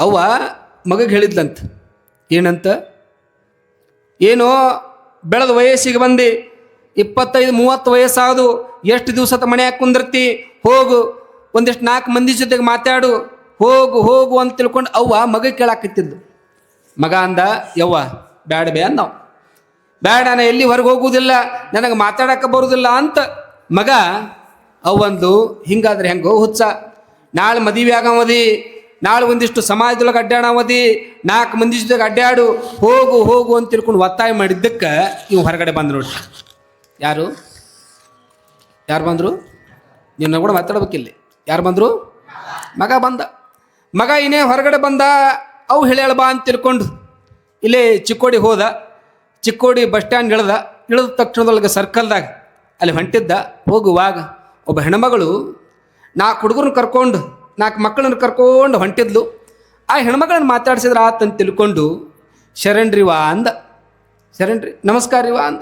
ಅವ್ವ ಮಗಗೆ ಹೇಳಿದ್ಲಂತ. ಏನಂತ? ಏನೋ ಬೆಳೆದ ವಯಸ್ಸಿಗೆ ಬಂದು, ಇಪ್ಪತ್ತೈದು, ಮೂವತ್ತು ವಯಸ್ಸಾದು, ಎಷ್ಟು ದಿವಸದ ಮನೆಯಾಗ ಕುಂದಿರ್ತಿ, ಹೋಗು, ಒಂದಿಷ್ಟು ನಾಲ್ಕು ಮಂದಿ ಜೊತೆಗೆ ಮಾತಾಡು, ಹೋಗು ಹೋಗು ಅಂತ ತಿಳ್ಕೊಂಡು ಅವ್ವ ಮಗ ಕೇಳಾಕತ್ತಿದ್ದು ಮಗ ಅಂದ, ಯವ್ವ, ಬ್ಯಾಡ ಬೇ ಅಂದವ್. ಬ್ಯಾಡ, ನಾ ಎಲ್ಲಿ ಹೊರಗೆ ಹೋಗುವುದಿಲ್ಲ ನನಗೆ ಮಾತಾಡಕ್ಕೆ ಬರುವುದಿಲ್ಲ ಅಂತ ಮಗ ಅವಂದು ಹಿಂಗಾದ್ರೆ ಹೆಂಗೋ ಹುಚ್ಚ. ನಾಳೆ ಮದುವೆ ಆಗವದಿ ನಾಳೆ ಒಂದಿಷ್ಟು ಸಮಾಜದೊಳಗೆ ಅಡ್ಡಾಡವದಿ ನಾಲ್ಕು ಮಂದಿ ಜೊತೆಗೆ ಅಡ್ಡಾಡು, ಹೋಗು ಹೋಗು ಅಂತ ತಿಳ್ಕೊಂಡು ಒತ್ತಾಯ ಮಾಡಿದ್ದಕ್ಕೆ ಇವು ಹೊರಗಡೆ ಬಂದು ನೋಡ್ರಿ. ಯಾರು? ಯಾರು ಬಂದರು? ನಿನ್ನ ಕೂಡ ಮಾತಾಡ್ಬೇಕಿಲ್ಲಿ. ಯಾರು ಬಂದರು? ಮಗ ಬಂದ. ಮಗ ಇನ್ನೇ ಹೊರಗಡೆ ಬಂದ, ಅವು ಹೇಳ್ಯಾಳ ಬಾ ಅಂತ ತಿಳ್ಕೊಂಡು ಇಲ್ಲೇ ಚಿಕ್ಕೋಡಿ ಹೋದ. ಚಿಕ್ಕೋಡಿ ಬಸ್ ಸ್ಟ್ಯಾಂಡ್ ಇಳ್ದ. ಇಳಿದ ತಕ್ಷಣದೊಳಗೆ ಸರ್ಕಲ್ದಾಗ ಅಲ್ಲಿ ಹೊಂಟಿದ್ದ. ಹೋಗುವಾಗ ಒಬ್ಬ ಹೆಣ್ಮಗಳು ನಾಲ್ಕು ಹುಡುಗರನ್ನ ಕರ್ಕೊಂಡು ನಾಲ್ಕು ಮಕ್ಕಳನ್ನು ಕರ್ಕೊಂಡು ಹೊಂಟಿದ್ಲು. ಆ ಹೆಣ್ಮಗಳನ್ನು ಮಾತಾಡ್ಸಿದ್ರೆ ಆತಂತ ತಿಳ್ಕೊಂಡು ಶರಣ್ರಿವಾ ಅಂದ. ಶರಣ್ರಿ ನಮಸ್ಕಾರ ರೀವಾ ಅಂದ.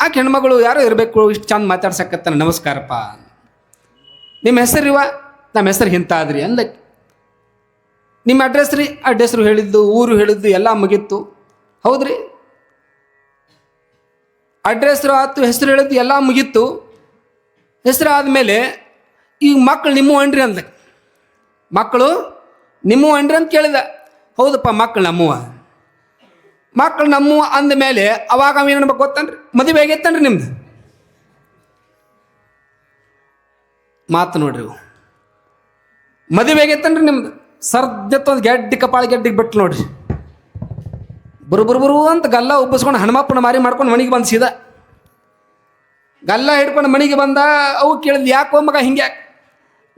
ಆ ಹೆಣ್ಮಗಳು ಯಾರೋ ಇರಬೇಕು, ಇಷ್ಟು ಚಂದ ಮಾತಾಡ್ಸಕತ್ತಾನ, ನಮಸ್ಕಾರಪ್ಪ ನಿಮ್ಮ ಹೆಸರು ರೀವಾ ನಮ್ಮ ಹೆಸರು ಹಿಂತಾದ್ರಿ ಅಂದಕ್ಕೆ ನಿಮ್ಮ ಅಡ್ರೆಸ್ ರೀ? ಅಡ್ರೆಸ್ರು ಹೇಳಿದ್ದು, ಊರು ಹೇಳಿದ್ದು, ಎಲ್ಲ ಮುಗೀತು. ಹೌದ್ರಿ. ಅಡ್ರೆಸ್ರು ಆತು, ಹೆಸರು ಹೇಳಿದ್ದು ಎಲ್ಲ ಮುಗೀತು. ಹೆಸರು ಆದಮೇಲೆ ಈಗ ಮಕ್ಕಳು ನಿಮ್ಮ ಅಂಡ್ರಿ ಅಂದ ಮಕ್ಕಳು, ನಿಮ್ಮ ಅಂಡ್ರಿ ಅಂತ ಕೇಳಿದ. ಹೌದಪ್ಪ ಮಕ್ಕಳು ನಮ್ಮವ ಮಕ್ಕಳು ನಮ್ಮವ ಅಂದ ಮೇಲೆ ಅವಾಗ ಅವ ಏನು ಗೊತ್ತನ್ರಿ? ಮದುವೆ ಆಗೈತನ್ರಿ ನಿಮ್ದು. ಮಾತು ನೋಡ್ರಿ. ಮದುವೆ ಆಗೈತನ್ರಿ ನಿಮ್ದು. ಸರ್ಜತ್ತೊಂದು ಗೆಡ್ಡಿ ಕಪಾಳ ಗೆಡ್ಡಿಗೆ ಬಿಟ್ಟು ನೋಡ್ರಿ. ಬರು ಬರು ಅಂತ ಗಲ್ಲ ಉಬ್ಬಿಸ್ಕೊಂಡು ಹನುಮಪ್ಪನ ಮಾರಿ ಮಾಡ್ಕೊಂಡು ಮನೆಗೆ ಬಂದು ಸೀದಾ. ಗಲ್ಲ ಹಿಡ್ಕೊಂಡು ಮನೆಗೆ ಬಂದ ಅವು ಕೇಳಿದ್, ಯಾಕೋ ಮಗ ಹಿಂಗೆ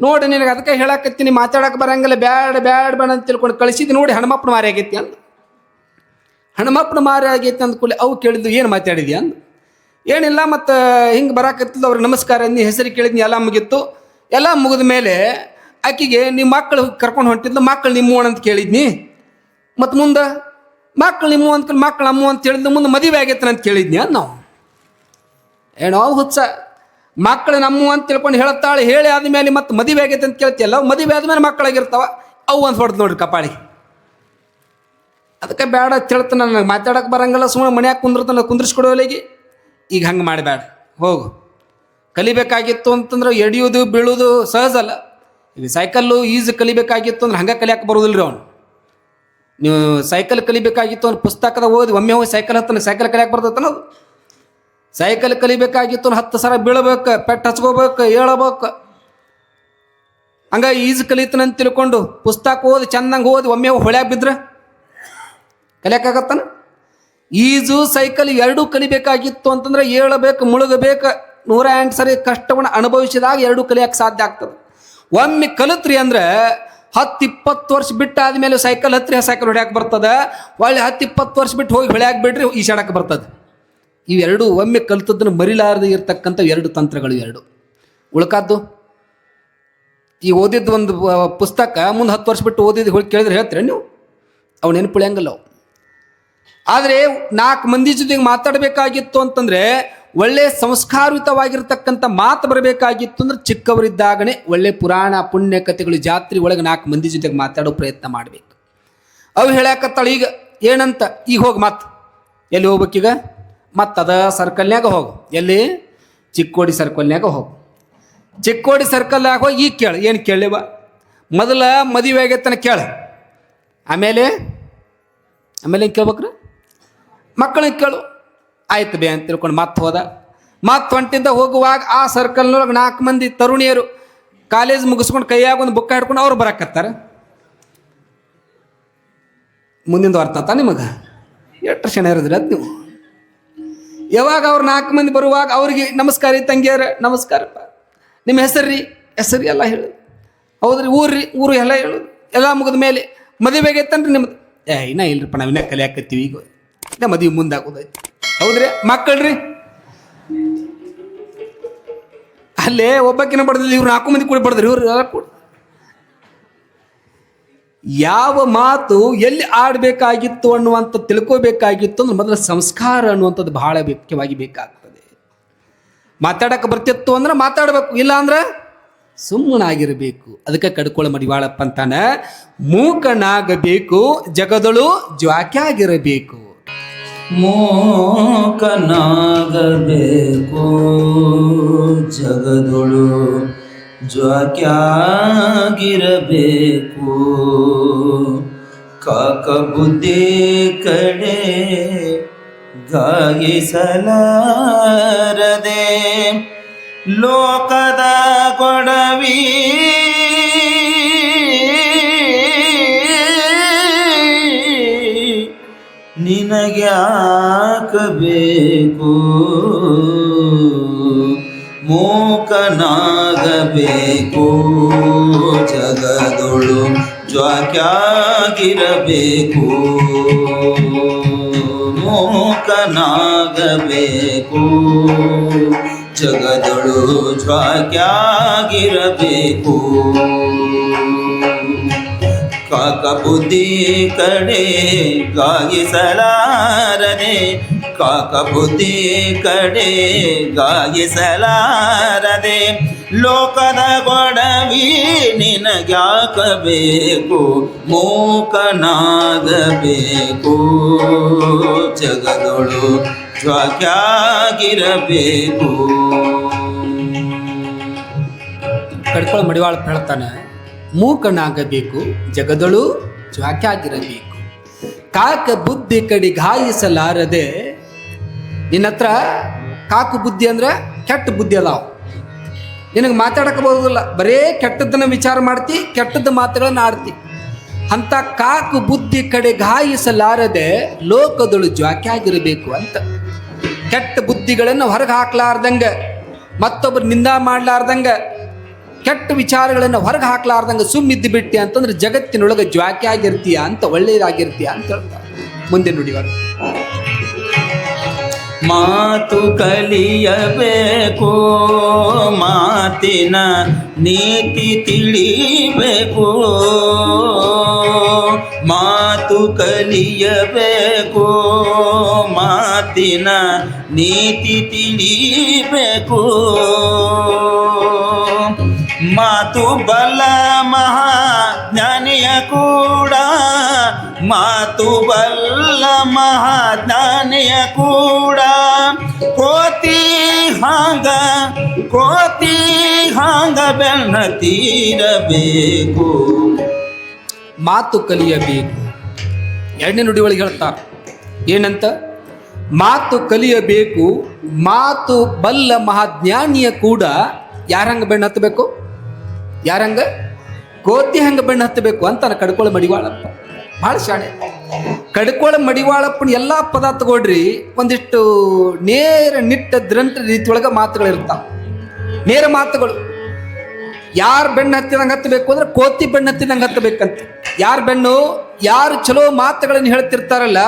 ನೋಡಿ ನಿನಗೆ ಅದಕ್ಕೆ ಹೇಳಕತ್ತೀನಿ ಮಾತಾಡಕ್ಕೆ ಬರಂಗಿಲ್ಲ, ಬ್ಯಾಡ ಬ್ಯಾಡ ಬೇಡ ಅಂತ ತಿಳ್ಕೊಂಡು ಕಳಿಸಿದ್ದು ನೋಡಿ ಹಣಮಪ್ಪನ ಮಾರಿ ಆಗೈತಿ ಅಂದ. ಹನುಮಪ್ಪನ ಮಾರಿ ಆಗೈತಿ ಅಂದ ಕೂಡಲೇ ಅವು ಕೇಳಿದ್ದು, ಏನು ಮಾತಾಡಿದ್ಯಾ ಅಂದ. ಏನಿಲ್ಲ ಮತ್ತು ಹಿಂಗೆ ಬರಾಕತ್ತಿದ್ದು ಅವ್ರಿಗೆ ನಮಸ್ಕಾರ ನೀ ಹೆಸರು ಕೇಳಿದ್ನಿ, ಎಲ್ಲ ಮುಗಿತ್ತು ಎಲ್ಲ ಮುಗಿದ ಮೇಲೆ ಆಕಿಗೆ ನಿಮ್ಮ ಮಕ್ಕಳು ಕರ್ಕೊಂಡು ಹೊಂಟಿದ್ಲು ಮಕ್ಕಳು ನಿಮ್ಮ ಅಂತ ಕೇಳಿದ್ನಿ. ಮತ್ತು ಮುಂದೆ ಮಕ್ಕಳು ನಿಮ್ಮ ಅಂತ ಮಕ್ಕಳು ಅಮ್ಮ ಅಂತ ಹೇಳಿದ್ಲು, ಮುಂದೆ ಮದುವೆ ಆಗೈತೆ ಅಂತ ಕೇಳಿದ್ನಿ ಅಂದ್ ನಾವು. ಏನೋ ಹುಚ್ಚ. ಮಕ್ಕಳು ನಮ್ಮ ಅಂತ ತಿಳ್ಕೊಂಡು ಹೇಳತ್ತಾಳೆ ಹೇಳಿ ಆದ್ಮೇಲೆ ಮತ್ತೆ ಮದುವೆ ಆಗೈತೆ ಅಂತ ಕೇಳ್ತಿಯಲ್ಲ ಮದುವೆ ಆದ್ಮೇಲೆ ಮಕ್ಕಳಾಗಿರ್ತಾವ, ಅವು ಅಂತ ಹೊಡೆದು ನೋಡ್ರಿ ಕಪಾಳಿ ಅದಕ್ಕೆ ಬೇಡ ತಿಳ್ತ ನನಗೆ ಮಾತಾಡಕ್ಕೆ ಬರಂಗಿಲ್ಲ ಸುಮ್ಮನೆ ಮನ್ಯಾಗ ಕುಂದಿರ್ತಾನೆ ಕುಂದ್ರಿಸ್ಕೊಡೋಲಿಗೆ ಈಗ ಹಂಗೆ ಮಾಡಬೇಡ, ಹೋಗು. ಕಲಿಬೇಕಾಗಿತ್ತು ಅಂತಂದ್ರೆ ಎಡಿಯೋದು, ಬೀಳೋದು ಸಹಜ ಅಲ್ಲ. ಈಗ ಸೈಕಲ್ಲು ಈಜು ಕಲಿಬೇಕಾಗಿತ್ತು ಅಂದ್ರೆ ಹಂಗೆ ಕಲಿಯಕ್ಕೆ ಬರೋದಿಲ್ಲ ರೀ ಅವನು. ನೀವು ಸೈಕಲ್ ಕಲಿಬೇಕಾಗಿತ್ತು ಅಂದ್ರೆ ಪುಸ್ತಕದ ಓದಿ, ಒಮ್ಮೆ ಹೋಗಿ ಸೈಕಲ್ ಹತ್ತಾನೆ, ಸೈಕಲ್ ಕಲಿಯಕ್ಕೆ ಬರ್ತೈತನ ಅದು? ಸೈಕಲ್ ಕಲಿಬೇಕಾಗಿತ್ತು ಹತ್ತು ಸಲ ಬೀಳಬೇಕು, ಪೆಟ್ಟು ಹಚ್ಕೋಬೇಕು, ಏಳಬೇಕು. ಹಂಗ ಈಜು ಕಲಿತನಂತ ತಿಳ್ಕೊಂಡು ಪುಸ್ತಕ ಓದಿ ಚಂದಂಗೆ ಓದಿ ಒಮ್ಮೆ ಹೊಳ್ಯಾಗ ಬಿದ್ರೆ? ಕಲಿಯಕ್ಕಾಗತ್ತಾನ ಈಜು, ಸೈಕಲ್ ಎರಡೂ ಕಲಿಬೇಕಾಗಿತ್ತು ಅಂತಂದ್ರೆ ಏಳಬೇಕು, ಮುಳುಗಬೇಕು. ನೂರ ಎಂಟು ಸರಿ ಕಷ್ಟವನ್ನು ಅನುಭವಿಸಿದಾಗ ಎರಡೂ ಕಲಿಯಕ್ಕೆ ಸಾಧ್ಯ ಆಗ್ತದೆ. ಒಮ್ಮೆ ಕಲಿತ್ರಿ ಅಂದ್ರೆ ಹತ್ತು ಇಪ್ಪತ್ತು ವರ್ಷ ಬಿಟ್ಟು ಆದಮೇಲೆ ಸೈಕಲ್ ಹತ್ರಿ, ಸೈಕಲ್ ಹೊಡ್ಯಾಕೆ ಬರ್ತದೆ. ಒಳ್ಳೆ ಹತ್ತು ಇಪ್ಪತ್ತು ವರ್ಷ ಬಿಟ್ಟು ಹೋಗಿ ಹೊಳ್ಯಾಕೆ ಬಿಡ್ರಿ ಈಶಾಡಕ್ಕೆ ಬರ್ತದೆ. ಇವೆರಡು ಒಮ್ಮೆ ಕಲಿತದ್ದನ್ನು ಮರಿಲಾರದೆ ಇರತಕ್ಕಂಥ ಎರಡು ತಂತ್ರಗಳು ಎರಡು ಉಳ್ಕಾದ್ದು? ಈ ಓದಿದ್ದು ಒಂದು ಪುಸ್ತಕ ಮುಂದೆ ಹತ್ತು ವರ್ಷ ಬಿಟ್ಟು ಓದಿದ್ದು ಹೋಗಿ ಕೇಳಿದ್ರೆ ಹೇಳ್ತೀರ ನೀವು? ಅವು ನೆನಪುಳಿಯಂಗಲ್ಲ ಅವು. ಆದರೆ ನಾಲ್ಕು ಮಂದಿ ಜೊತೆಗೆ ಮಾತಾಡಬೇಕಾಗಿತ್ತು ಅಂತಂದರೆ ಒಳ್ಳೆ ಸಂಸ್ಕಾರಯುತವಾಗಿರ್ತಕ್ಕಂಥ ಮಾತು ಬರಬೇಕಾಗಿತ್ತು ಅಂದ್ರೆ ಚಿಕ್ಕವರಿದ್ದಾಗನೇ ಒಳ್ಳೆ ಪುರಾಣ ಪುಣ್ಯ ಕಥೆಗಳು ಜಾತ್ರೆ ಒಳಗೆ ನಾಲ್ಕು ಮಂದಿ ಜೊತೆಗೆ ಮಾತಾಡೋ ಪ್ರಯತ್ನ ಮಾಡಬೇಕು. ಅವು ಹೇಳಕತ್ತಾಳು, ಈಗ ಏನಂತ? ಈಗ ಹೋಗಿ ಮಾತು. ಎಲ್ಲಿ ಹೋಗ್ಬೇಕೀಗ? ಮತ್ತೆ ಅದ ಸರ್ಕಲ್ನ್ಯಾಗ ಹೋಗು. ಎಲ್ಲಿ? ಚಿಕ್ಕೋಡಿ ಸರ್ಕಲ್ನ್ಯಾಗ ಹೋಗು. ಚಿಕ್ಕೋಡಿ ಸರ್ಕಲ್ನಾಗ ಹೋಗಿ ಈಗ ಕೇಳು. ಏನು ಕೇಳಿವ? ಮೊದಲ ಮದುವೆ ಆಗೈತನ ಕೇಳ. ಆಮೇಲೆ? ಆಮೇಲೆ ಏನು ಕೇಳ್ಬೇಕ್ರಿ? ಮಕ್ಕಳಿಗೆ ಕೇಳು. ಆಯ್ತು ಬೇ ಅಂತ ತಿಳ್ಕೊಂಡು ಮತ್ತೆ ಹೋದ. ಮತ್ತೆ ಹೊಂಟಿಂದ ಹೋಗುವಾಗ ಆ ಸರ್ಕಲ್ನೊಳಗೆ ನಾಲ್ಕು ಮಂದಿ ತರುಣಿಯರು ಕಾಲೇಜ್ ಮುಗಿಸ್ಕೊಂಡು ಕೈಯಾಗ ಒಂದು ಬುಕ್ಕ ಹಿಡ್ಕೊಂಡು ಅವ್ರು ಬರಕತ್ತಾರೆ. ಮುಂದಿನ ಅರ್ಥ ಆತ ನಿಮಗೆ? ಎಷ್ಟು ಇರೋದ್ರಿ ಅದು ನೀವು? ಯಾವಾಗ ಅವ್ರು ನಾಲ್ಕು ಮಂದಿ ಬರುವಾಗ ಅವ್ರಿಗೆ ನಮಸ್ಕಾರ ರೀ ತಂಗಿಯರ, ನಮಸ್ಕಾರಪ್ಪ. ನಿಮ್ಮ ಹೆಸರು ರೀ? ಹೆಸರು ಎಲ್ಲ ಹೇಳು ಹೌದ್ರಿ, ಊರು ರೀ? ಊರು ಎಲ್ಲ ಹೇಳು ಎಲ್ಲ ಮುಗಿದ ಮೇಲೆ ಮದುವೆಗೆ ಆಗೈತನ್ರಿ ನಿಮ್ದು? ಏ, ಇನ್ನ ಇಲ್ರಿಪ್ಪ, ನಾವು ಇನ್ನ ಕಲಿಯಾಕತ್ತೀವಿ ಈಗ. ಇನ್ನ ಮದುವೆ ಮುಂದಾಗೋದೈತಿ. ಹೌದ್ರಿ? ಮಕ್ಕಳ್ರಿ ಅಲ್ಲೇ ಒಬ್ಬಕ್ಕಿನ ಬಡ್ದಿಲ್ಲ, ಇವ್ರು ನಾಲ್ಕು ಮಂದಿ ಕೂಡ ಬಡದ್ರಿ, ಇವ್ರು ಎಲ್ಲ ಕೂಡ. ಯಾವ ಮಾತು ಎಲ್ಲಿ ಆಡಬೇಕಾಗಿತ್ತು ಅನ್ನುವಂಥ ತಿಳ್ಕೋಬೇಕಾಗಿತ್ತು ಅಂದ್ರೆ ಮೊದಲ ಸಂಸ್ಕಾರ ಅನ್ನುವಂಥದ್ದು ಬಹಳ ಮುಖ್ಯವಾಗಿ ಬೇಕಾಗ್ತದೆ. ಮಾತಾಡಕ್ಕೆ ಬರ್ತಿತ್ತು ಅಂದ್ರೆ ಮಾತಾಡಬೇಕು, ಇಲ್ಲ ಅಂದ್ರೆ ಸುಮ್ಮನಾಗಿರಬೇಕು. ಅದಕ್ಕೆ ಕಡ್ಕೊಳ್ಳ ಮಡಿವಾಳಪ್ಪ ಅಂತಾನೆ, ಮೂಕನಾಗಬೇಕು, ಜಗದಳು ಜ್ವಾಕ್ಯಾಗಿರಬೇಕು. ಮೂಕನಾಗಬೇಕು, ಜಗದೊಳು ಜ್ವಾಕ್ಯಾಗಿರಬೇಕು ಕಾಕ ಬುದ್ಧಿ ಕಡೆ ಗಾಯಿಸಲಾರದೆ ಲೋಕದ ಕೊಡವಿ ನಿನಗ್ಯಾಕಬೇಕು. ಮೂಕನಾಗಬೇಕು ಜಗದೊಳು ಜ್ವಾಕ್ಯಾಗಿರಬೇಕು. ಮೂಕನಾಗಬೇಕು ಜಗದೊಳು ಜ್ವಾಕ್ಯಾಗಿರಬೇಕು. ಕಾಕ ಬುದ್ಧಿ ಕಡೆ ಗಾಯಿಸಲಾರದೆ ಕಾಕ ಬುದ್ಧಿ ಕಡೆ ಗಾಯಿಸಲಾರದೆ ಲೋಕದ ಗೊಡವಿ ನಿನಗ್ಯಾಕಬೇಕು, ಮೂಕನಾಗಬೇಕು. ಜಗದೊಳು ಜ್ವಾಕ್ಯಾಗಿರಬೇಕು. ಕಡ್ಕೊಳ ಮಡಿವಾಳ ಹೇಳ್ತಾನೆ ಮೂಕನಾಗಬೇಕು, ಜಗದಳು ಜ್ವಾಕ್ಯಾಗಿರಬೇಕು. ಕಾಕ ಬುದ್ಧಿ ಕಡಿ ಘಾಯಿಸಲಾರದೆ ನಿನ್ನ ಹತ್ರ ಕಾಕು ಬುದ್ಧಿ ಅಂದ್ರೆ ಕೆಟ್ಟ ಬುದ್ಧಿ ಅದಾವ ನಿನಗೆ ಮಾತಾಡಕ್ಕೆ ಬರೋದಿಲ್ಲ. ಬರೇ ಕೆಟ್ಟದ್ದನ್ನ ವಿಚಾರ ಮಾಡ್ತಿ, ಕೆಟ್ಟದ್ದು ಮಾತುಗಳನ್ನು ಆಡ್ತಿ. ಅಂತ ಕಾಕು ಬುದ್ಧಿ ಕಡೆ ಗಾಯಿಸಲಾರದೆ ಲೋಕದಳು ಜ್ವಾಕ್ಯಾಗಿರಬೇಕು ಅಂತ. ಕೆಟ್ಟ ಬುದ್ಧಿಗಳನ್ನು ಹೊರಗೆ ಹಾಕ್ಲಾರ್ದಂಗ ಮತ್ತೊಬ್ಬರು ನಿಂದ ಮಾಡ್ಲಾರ್ದಂಗ, ಕೆಟ್ಟ ವಿಚಾರಗಳನ್ನು ಹೊರಗೆ ಹಾಕ್ಲಾರ್ದಂಗ ಸುಮ್ಮಿದ್ದು ಬಿಟ್ಟಿ ಅಂತಂದ್ರೆ ಜಗತ್ತಿನೊಳಗೆ ಜ್ವಾಕ್ಯಾಗಿರ್ತೀಯ ಅಂತ ಒಳ್ಳೆಯದಾಗಿರ್ತೀಯ ಅಂತ ಹೇಳ್ತಾರೆ. ಮುಂದೆ ನುಡಿವರು ಮಾತು ಕಲಿಯಬೇಕು ಮಾತಿನ ನೀತಿ ತಿಳಿಬೇಕು ಮಾತು ಕಲಿಯಬೇಕು ಮಾತಿನ ನೀತಿ ತಿಳಿಬೇಕು. ಮಾತು ಬಲ ಮಹಾಜ್ಞಾನಿಯ ಕೂಡ ಮಾತು ಬಲ್ಲ ಮಹಾಜ್ಞಾನಿಯ ಕೂಡ. ಕೋತಿ ಹಾಂಗ ಕೋತಿ ಹಾಂಗ ಬೆನ್ನ ತೀರಬೇಕು. ಮಾತು ಕಲಿಯಬೇಕು. ಎರಡನೇ ಒಳಗೆ ಹೇಳ್ತಾರೆ ಏನಂತ? ಮಾತು ಕಲಿಯಬೇಕು, ಮಾತು ಬಲ್ಲ ಮಹಾಜ್ಞಾನಿಯ ಕೂಡ. ಯಾರಂಗ ಬೆಣ್ಣು ಹತ್ತಬೇಕು? ಯಾರಂಗ ಕೋತಿ ಹಂಗ ಬೆಣ್ಣು ಹತ್ತಬೇಕು ಅಂತ ಕಡ್ಕೊಳ ಮಡಿವಾಳಪ್ಪ. ಭಾಳ ಶಾಣೆ. ಕಡ್ಕೊಳ ಮಡಿವಾಳಪ್ಪನ ಎಲ್ಲ ಪದ ತಗೊಳ್ರಿ ಒಂದಿಷ್ಟು ನೇರ ನಿಟ್ಟ ದ್ರಂಟ ರೀತಿಯೊಳಗೆ ಮಾತುಗಳಿರ್ತಾವ. ನೇರ ಮಾತುಗಳು. ಯಾರು ಬೆಣ್ಣು ಹತ್ತಿದಂಗೆ ಹತ್ತಬೇಕು ಅಂದ್ರೆ ಕೋತಿ ಬೆಣ್ಣು ಹತ್ತಿದಂಗೆ ಹತ್ತಬೇಕಂತ. ಯಾರ ಬೆಣ್ಣು, ಯಾರು ಚಲೋ ಮಾತುಗಳನ್ನು ಹೇಳ್ತಿರ್ತಾರಲ್ಲ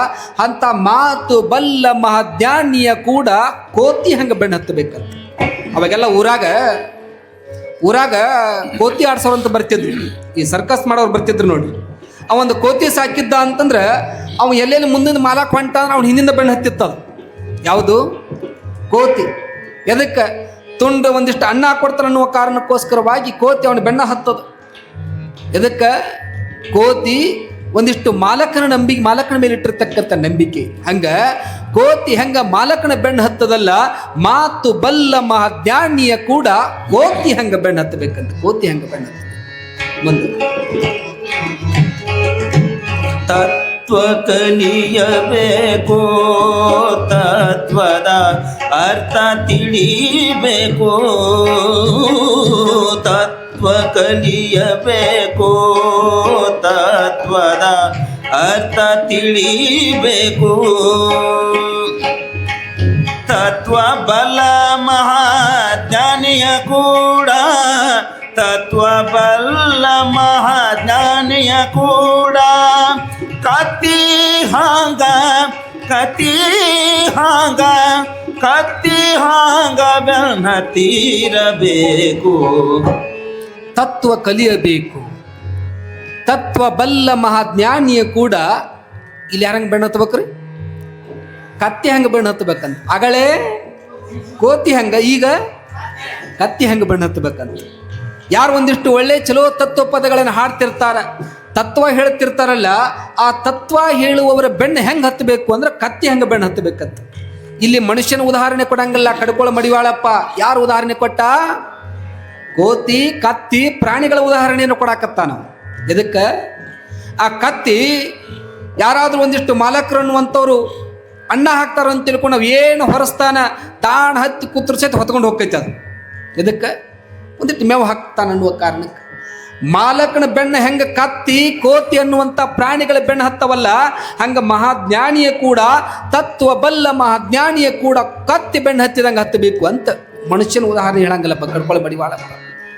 ಅಂತ ಮಾತು ಬಲ್ಲ ಮಹಾಧ್ಯಾನಿಯ ಕೂಡ ಕೋತಿ ಹಂಗೆ ಬೆಣ್ಣು ಹತ್ತಬೇಕಂತ. ಅವಾಗೆಲ್ಲ ಊರಾಗ ಊರಾಗ ಕೋತಿ ಆಡ್ಸೋರು ಅಂತ ಬರ್ತಿದ್ರು. ಈ ಸರ್ಕಸ್ ಮಾಡೋರು ಬರ್ತಿದ್ರು ನೋಡ್ರಿ. ಅವೊಂದು ಕೋತಿ ಸಾಕಿದ್ದ ಅಂತಂದ್ರೆ ಅವ್ನು ಎಲ್ಲೆಲ್ಲಿ ಮುಂದಿನ ಮಾಲಾ ಹೊಂಟ ಅಂದ್ರೆ ಅವ್ನು ಹಿಂದಿಂದ ಬೆಣ್ಣೆ ಹತ್ತಿತ್ತದು ಯಾವುದು? ಕೋತಿ. ಎದಕ್ಕೆ? ತುಂಡ ಒಂದಿಷ್ಟು ಅನ್ನ ಹಾಕೊಡ್ತಾನೆ ಅನ್ನುವ ಕಾರಣಕ್ಕೋಸ್ಕರವಾಗಿ ಕೋತಿ ಅವನ ಬೆಣ್ಣ ಹತ್ತದು. ಎದಕ್ಕೆ? ಕೋತಿ ಒಂದಿಷ್ಟು ಮಾಲಕನ ನಂಬಿಕೆ, ಮಾಲಕನ ಮೇಲೆ ಇಟ್ಟಿರ್ತಕ್ಕಂಥ ನಂಬಿಕೆ. ಹಂಗ ಕೋತಿ ಹಂಗ ಮಾಲಕನ ಬೆನ್ನು ಹತ್ತದಲ್ಲ, ಮಾತು ಬಲ್ಲ ಮಹಾಜ್ಞಾನಿಯ ಕೂಡ ಕೋತಿ ಹಂಗ ಬೆಣ್ಣ ಹತ್ತಬೇಕಂತ, ಕೋತಿ ಹಂಗ ಬೆಣ್ಣ ಹತ್ತ ಮುಂದೆ ತತ್ವ ಕಲಿಯಬೇಕು ತತ್ವದ ಅರ್ಥ ತಿಳಿಬೇಕು ತತ್ವ ಕಲಿಯಬೇಕು ತತ್ವದ ಅರ್ಥ ತಿಳಿಬೇಕು ತತ್ವ ಬಲ ಮಹಾಜ್ಞಾನಿಯ ಕೂಡ, ತತ್ವ ಬಲ್ಲ ಮಹಾಜ್ಞಾನಿಯ ಕೂಡ. ಕತ್ತಿ ಹಾಂಗ ಕತ್ತಿ ಹಾಂಗ ಕತ್ತಿ ಹಾಂಗ ಬೆನ್ನ ತೀರಬೇಕು. ತತ್ವ ಕಲಿಯಬೇಕು. ತತ್ವ ಬಲ್ಲ ಮಹಾಜ್ಞಾನಿಯ ಕೂಡ ಇಲ್ಲಿ ಯಾರಂಗ ಬೆಣ್ಣ ಕತ್ತಿ ಹಂಗ ಬೆಣ್ಣ ಹತ್ಬೇಕಂತ. ಅಗಳೇ, ಕೋತಿ ಹಂಗ, ಈಗ ಕತ್ತಿ ಹಂಗ ಬೆಣ್ಣ ಯಾರು ಒಂದಿಷ್ಟು ಒಳ್ಳೆ ಚಲೋ ತತ್ವ ಪದಗಳನ್ನು ಹಾಡ್ತಿರ್ತಾರ ತತ್ವ ಹೇಳ್ತಿರ್ತಾರಲ್ಲ, ಆ ತತ್ವ ಹೇಳುವವರ ಬೆಣ್ಣೆ ಹೆಂಗೆ ಹತ್ತಬೇಕು ಅಂದ್ರೆ ಕತ್ತಿ ಹೆಂಗೆ ಬೆಣ್ಣೆ ಹತ್ತಬೇಕಂತ. ಇಲ್ಲಿ ಮನುಷ್ಯನ ಉದಾಹರಣೆ ಕೊಡಂಗಿಲ್ಲ, ಕಡ್ಕೊಳ ಮಡಿವಾಳಪ್ಪ. ಯಾರು ಉದಾಹರಣೆ ಕೊಟ್ಟ? ಕೋತಿ ಕತ್ತಿ, ಪ್ರಾಣಿಗಳ ಉದಾಹರಣೆಯನ್ನು ಕೊಡಾಕತ್ತಾನ. ಇದಕ್ಕೆ ಆ ಕತ್ತಿ ಯಾರಾದರೂ ಒಂದಿಷ್ಟು ಮಾಲಕರು ಅನ್ನುವಂಥವ್ರು ಅಣ್ಣ ಹಾಕ್ತಾರ ಅಂತ ತಿಳ್ಕೊಂಡು ನಾವು ಏನು ಹೊರಸ್ತಾನ ತಾಣ ಹತ್ತಿ ಕೂತ್ರ ಸಹಿತ ಹೊತ್ಕೊಂಡು ಹೋಗ್ತೈತೆ ಅದು. ಇದಕ್ಕೆ ಒಂದಿಷ್ಟು ಮೇವು ಹಾಕ್ತಾನೆ ಅನ್ನುವ ಕಾರಣಕ್ಕೆ. ಮಾಲಕನ ಬೆಣ್ಣ ಹೆಂಗ ಕತ್ತಿ, ಕೋತಿ ಅನ್ನುವಂಥ ಪ್ರಾಣಿಗಳ ಬೆಣ್ಣ ಹತ್ತವಲ್ಲ, ಹಂಗ ಮಹಾಜ್ಞಾನಿಯ ಕೂಡ ತತ್ವ ಬಲ್ಲ ಮಹಾಜ್ಞಾನಿಯ ಕೂಡ ಕತ್ತಿ ಬೆಣ್ಣ ಹತ್ತಿದಂಗೆ ಹತ್ತಬೇಕು ಅಂತ ಮನುಷ್ಯನ ಉದಾಹರಣೆ ಹೇಳಂಗಲ್ಲ ಕಡ್ಕೊಳ್ಳಿ ಬಡಿವಾಳ.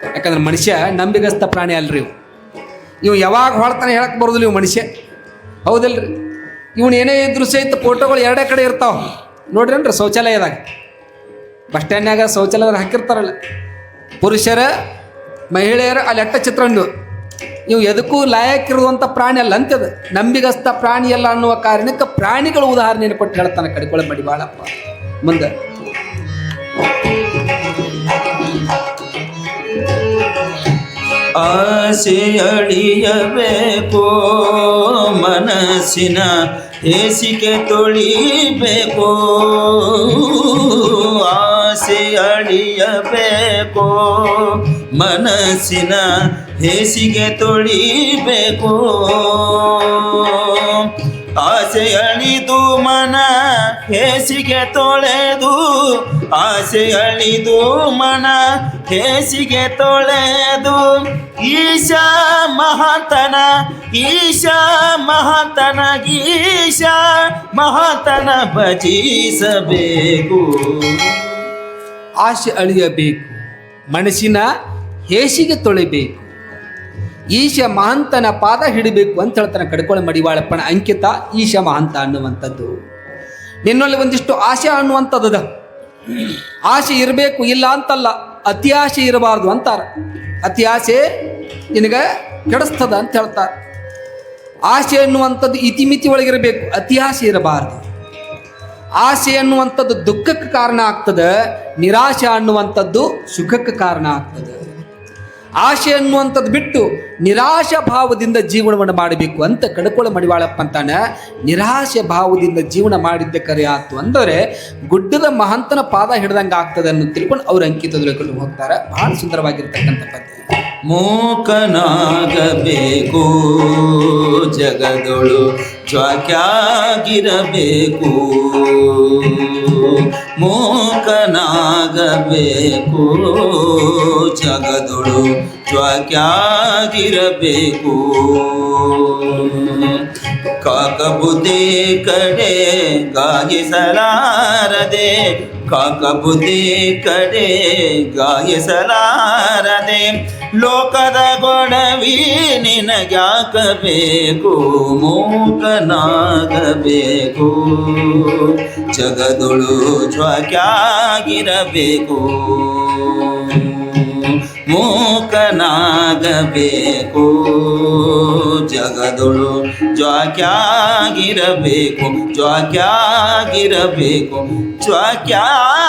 ಯಾಕಂದ್ರೆ ಮನುಷ್ಯ ನಂಬಿಗಸ್ತ ಪ್ರಾಣಿ ಅಲ್ರಿ ಇವು. ಇವು ಯಾವಾಗ ಹೊಳ್ತಾನೆ ಹೇಳಕ್ ಬರೋದಿಲ್ಲ ಇವು ಮನುಷ್ಯ. ಹೌದಲ್ರಿ? ಇವನು ಏನೇ ಇದ್ರು ಸಹಿತ ಫೋಟೋಗಳು ಎರಡೇ ಕಡೆ ಇರ್ತಾವ. ನೋಡ್ರಿ ಶೌಚಾಲಯದಾಗ? ಬಸ್ ಸ್ಟ್ಯಾಂಡ್ನಾಗ ಶೌಚಾಲಯದಾಗ ಹಾಕಿರ್ತಾರಲ್ಲ. ಪುರುಷರ ಮಹಿಳೆಯರ ಅಲ್ಲಿ ಅಟ್ಟ ನೀವು ಎದಕ್ಕೂ ಲಾಯಕ್ಕಿರುವಂಥ ಪ್ರಾಣಿ ಅಲ್ಲ ಅಂತದ ನಂಬಿಗಸ್ತ ಪ್ರಾಣಿ ಅಲ್ಲ ಅನ್ನುವ ಕಾರಣಕ್ಕೆ ಪ್ರಾಣಿಗಳ ಉದಾಹರಣೆಯನ್ನು ಕೊಟ್ಟು ಹೇಳ್ತಾನೆ ಕಡಿಕೊಳ್ಳ ಮಾಡಿ ಬಾಳಪ್ಪ. ಮುಂದೆ. ಆಸೆ ಅಳಿಯಬೇಕು, ಮನಸ್ಸಿನ ಹೇಸಿಗೆ ತೊಳಿಬೇಕು. ಆಸೆ ಅಳಿಯಬೇಕು ಮನಸ್ಸಿನ ಹೇಸಿಗೆ ತೊಳಿಬೇಕು. ಆಸೆ ಅಳಿದು ಮನ ಹೇಸಿಗೆ ತೊಳೆದು, ಆಸೆ ಅಳಿದು ಮನ ಹೇಸಿಗೆ ತೊಳೆದು. ಈಶಾ ಮಹಾತನ ಈಶಾ ಮಹಾತನ ಈಶಾ ಮಹಾತನ ಭಜಿಸಬೇಕು. ಆಸೆ ಅಳಿಯಬೇಕು. ಮನಸ್ಸಿನ ಹೇಸಿಗೆ ತೊಳಿಬೇಕು. ಈಶ ಮಹಂತನ ಪಾದ ಹಿಡಿಬೇಕು ಅಂತ ಹೇಳ್ತಾನೆ ಕಡ್ಕೊಳ ಮಡಿವಾಳಪ್ಪನ ಅಂಕಿತ ಈಶ ಮಹಂತ ಅನ್ನುವಂಥದ್ದು. ನಿನ್ನಲ್ಲಿ ಒಂದಿಷ್ಟು ಆಸೆ ಅನ್ನುವಂಥದ್ದು ಅದ ಆಸೆ ಇರಬೇಕು, ಇಲ್ಲ ಅಂತಲ್ಲ ಅತಿ ಆಸೆ ಇರಬಾರ್ದು ಅಂತಾರೆ. ಅತಿ ಆಸೆ ನಿನಗೆ ಕೆಡಿಸ್ತದ ಅಂತ ಹೇಳ್ತಾರೆ. ಆಸೆ ಅನ್ನುವಂಥದ್ದು ಇತಿಮಿತಿ ಒಳಗಿರಬೇಕು ಅತಿ ಆಸೆ ಇರಬಾರ್ದು. ಆಸೆ ಅನ್ನುವಂಥದ್ದು ದುಃಖಕ್ಕೆ ಕಾರಣ ಆಗ್ತದೆ ನಿರಾಶೆ ಅನ್ನುವಂಥದ್ದು ಸುಖಕ್ಕೆ ಕಾರಣ ಆಗ್ತದೆ. ಆಶೆ ಅನ್ನುವಂಥದ್ದು ಬಿಟ್ಟು ನಿರಾಶ ಭಾವದಿಂದ ಜೀವನವನ್ನು ಮಾಡಬೇಕು ಅಂತ ಕಡ್ಕೊಳ ಮಡಿವಾಳಪ್ಪ ಅಂತಾನೆ. ನಿರಾಶೆ ಭಾವದಿಂದ ಜೀವನ ಮಾಡಿದ್ದ ಕರೆ ಆಯ್ತು ಅಂದರೆ ಗುಡ್ಡದ ಮಹಂತನ ಪಾದ ಹಿಡ್ದಂಗೆ ಆಗ್ತದೆ ಅನ್ನೋ ತಿಳ್ಕೊಂಡು ಅವ್ರು ಅಂಕಿತ ತಿಳ್ಕೊಂಡು ಹೋಗ್ತಾರೆ. ಬಹಳ ಸುಂದರವಾಗಿರ್ತಕ್ಕಂಥ ಪದ್ಯ ಮೋಕನಾಗಬೇಕು ಜಗದೊಳು ಜ್ವಾಕ್ಯಾಗಿರಬೇಕು ಮೂಕನಾಗಬೇಕು. ಜಗದೊಳು ತ್ವಕ್ಯಾಗಿರಬೇಕು ಕಾಕಬುದ್ಧಿ ಕಡೆ ಗಾಯಿಸಲಾರದೆ ಕಾಕಬುದ್ಧಿ ಕಡೆ ಗಾಯಿಸಲಾರದೆ ಲೋಕದ ಗೊಡವಿ ನಿನಗ್ಯಾಕಬೇಕು ಮೂಕನಾಗಬೇಕು ಜಗದೊಳು ಜ್ವಾಕ್ಯಾಗಿರಬೇಕು. ಮೂಕನಾಗಬೇಕು. ಜಗದೊಳು ಜ್ವಾಕ್ಯಾಗಿರಬೇಕು ಜ್ವಾಕ್ಯಾಗಿರಬೇಕು ಜ್ವಾಕ್ಯಾಗಿರಬೇಕು.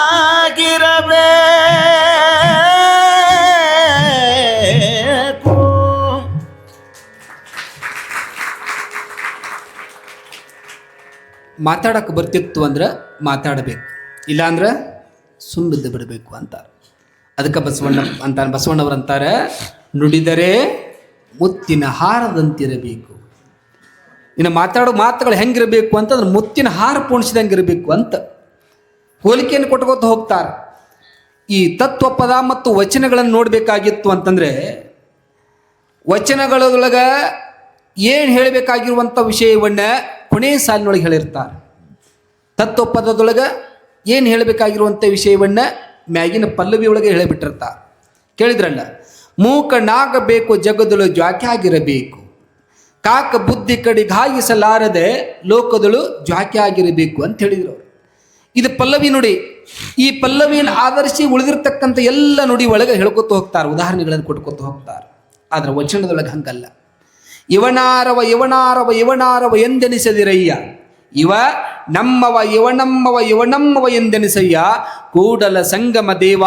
ಮಾತಾಡಕ್ಕೆ ಬರ್ತಿತ್ತು ಅಂದ್ರೆ ಮಾತಾಡಬೇಕು ಇಲ್ಲಾಂದ್ರೆ ಸುಮ್ಮಿದ್ದು ಬಿಡಬೇಕು ಅಂತಾರೆ ಅದಕ್ಕೆ ಬಸವಣ್ಣ ಅಂತ ಬಸವಣ್ಣವ್ರು ಅಂತಾರೆ, ನುಡಿದರೆ ಮುತ್ತಿನ ಹಾರದಂತಿರಬೇಕು. ಇನ್ನು ಮಾತಾಡೋ ಮಾತುಗಳು ಹೆಂಗಿರಬೇಕು ಅಂತಂದ್ರೆ ಮುತ್ತಿನ ಹಾರ ಪೋಣಿಸಿದಂಗೆ ಇರಬೇಕು ಅಂತ ಹೋಲಿಕೆಯನ್ನು ಕೊಟ್ಕೋತ ಹೋಗ್ತಾರೆ. ಈ ತತ್ವಪದ ಮತ್ತು ವಚನಗಳನ್ನು ನೋಡಬೇಕಾಗಿತ್ತು ಅಂತಂದರೆ ವಚನಗಳೊಳಗೆ ಏನು ಹೇಳಬೇಕಾಗಿರುವಂಥ ವಿಷಯವನ್ನ ಕೊನೆ ಸಾಲಿನೊಳಗೆ ಹೇಳಿರ್ತಾರೆ. ತತ್ವಪದದೊಳಗೆ ಏನು ಹೇಳಬೇಕಾಗಿರುವಂಥ ವಿಷಯವನ್ನು ಮ್ಯಾಗಿನ ಪಲ್ಲವಿ ಒಳಗೆ ಹೇಳಿಬಿಟ್ಟಿರ್ತಾರೆ ಕೇಳಿದ್ರಲ್ಲ, ಮೂಕನಾಗಬೇಕು ಜಗದಳು ಜ್ವಾಕ್ಯಾಗಿರಬೇಕು. ಕಾಕ ಬುದ್ಧಿ ಕಡಿ ಘಾಯಿಸಲಾರದೆ ಲೋಕದಳು ಜ್ವಾಕ್ಯಾಗಿರಬೇಕು ಅಂತ ಹೇಳಿದ್ರು ಅವರು. ಇದು ಪಲ್ಲವಿ ನುಡಿ. ಈ ಪಲ್ಲವಿಯನ್ನು ಆಧರಿಸಿ ಉಳಿದಿರ್ತಕ್ಕಂಥ ಎಲ್ಲ ನುಡಿ ಒಳಗೆ ಹೇಳ್ಕೊತ ಹೋಗ್ತಾರೆ, ಉದಾಹರಣೆಗಳನ್ನು ಕೊಟ್ಕೊತ ಹೋಗ್ತಾರೆ. ಆದ್ರೆ ವಚನದೊಳಗೆ ಹಂಗಲ್ಲ. ಇವನಾರವ ಇವನಾರವ ಇವನಾರವ ಎಂದೆನಿಸದಿರಯ್ಯ. ಇವ ನಮ್ಮವ, ಇವ ಇವನಮ್ಮವ ಇವ ನಮ್ಮವ ಎಂದೆನಿಸಯ್ಯ? ಕೂಡಲ ಸಂಗಮ ದೇವ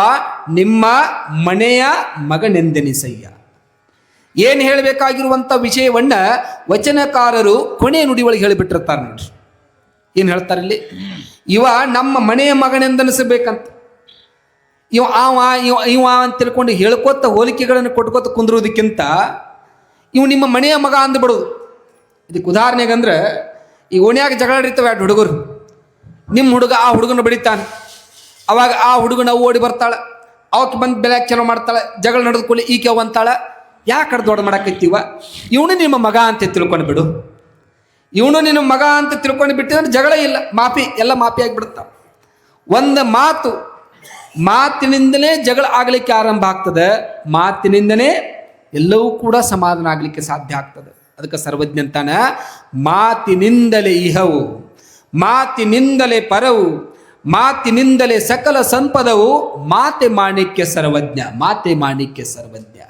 ನಿಮ್ಮ ಮನೆಯ ಮಗನೆಂದೆನಿಸಯ್ಯ. ಏನು ಹೇಳಬೇಕಾಗಿರುವಂಥ ವಿಷಯವನ್ನ ವಚನಕಾರರು ಕೊನೆ ನುಡಿ ಒಳಗೆ ಹೇಳಿಬಿಟ್ಟಿರ್ತಾರೆ ನೋಡ್ರಿ. ಏನು ಹೇಳ್ತಾರೆ ಇಲ್ಲಿ? ಇವ ನಮ್ಮ ಮನೆಯ ಮಗನೆಂದನಿಸಬೇಕಂತ. ಇವ ಆವ ಇವ ಇವ ಅಂತ ತಿಳ್ಕೊಂಡು ಹೇಳ್ಕೊತ ಹೋಲಿಕೆಗಳನ್ನು ಕೊಟ್ಕೋತ ಕುಂದಿರೋದಕ್ಕಿಂತ ಇವು ನಿಮ್ಮ ಮನೆಯ ಮಗ ಅಂದ್ಬಿಡೋದು. ಇದಕ್ಕೆ ಉದಾಹರಣೆಗಂದ್ರೆ ಈ ಓಣ್ಯಾಗ ಜಗಳ ಇರ್ತವೆ ಎರಡು ಹುಡುಗರು. ನಿಮ್ಮ ಹುಡುಗ ಆ ಹುಡುಗನ ಬಡಿತಾನೆ. ಅವಾಗ ಆ ಹುಡುಗನ ಓಡಿ ಬರ್ತಾಳೆ. ಅವಕ್ಕೆ ಬಂದು ಬೆಲೆ ಚಲೋ ಮಾಡ್ತಾಳೆ. ಜಗಳ ನಡೆದು ಕೂಲಿ ಈಕೆ ಅಂತಾಳೆ ಯಾಕೆ ದೊಡ್ಡ ಮಾಡಕ್ಕಿತ್ತೀವ ಇವನು ನಿಮ್ಮ ಮಗ ಅಂತ ತಿಳ್ಕೊಂಡು ಬಿಡು. ಇವನು ನಿನ್ನ ಮಗ ಅಂತ ತಿಳ್ಕೊಂಡು ಬಿಟ್ಟಿದ್ರೆ ಜಗಳ ಇಲ್ಲ. ಮಾಫಿ, ಎಲ್ಲ ಮಾಫಿ ಆಗಿಬಿಡುತ್ತ ಒಂದು ಮಾತು, ಮಾತಿನಿಂದಲೇ ಜಗಳ ಆಗಲಿಕ್ಕೆ ಆರಂಭ ಆಗ್ತದೆ. ಮಾತಿನಿಂದನೇ ಎಲ್ಲವೂ ಕೂಡ ಸಮಾಧಾನ ಆಗಲಿಕ್ಕೆ ಸಾಧ್ಯ ಆಗ್ತದೆ. ಅದಕ್ಕೆ ಸರ್ವಜ್ಞ ಅಂತಾನ, ಮಾತಿನಿಂದಲೇ ಇಹವು, ಮಾತಿನಿಂದಲೇ ಪರವು, ಮಾತಿನಿಂದಲೇ ಸಕಲ ಸಂಪದವು, ಮಾತೆ ಮಾಣಿಕ್ಯ ಸರ್ವಜ್ಞ, ಮಾತೆ ಮಾಣಿಕ್ಯ ಸರ್ವಜ್ಞ.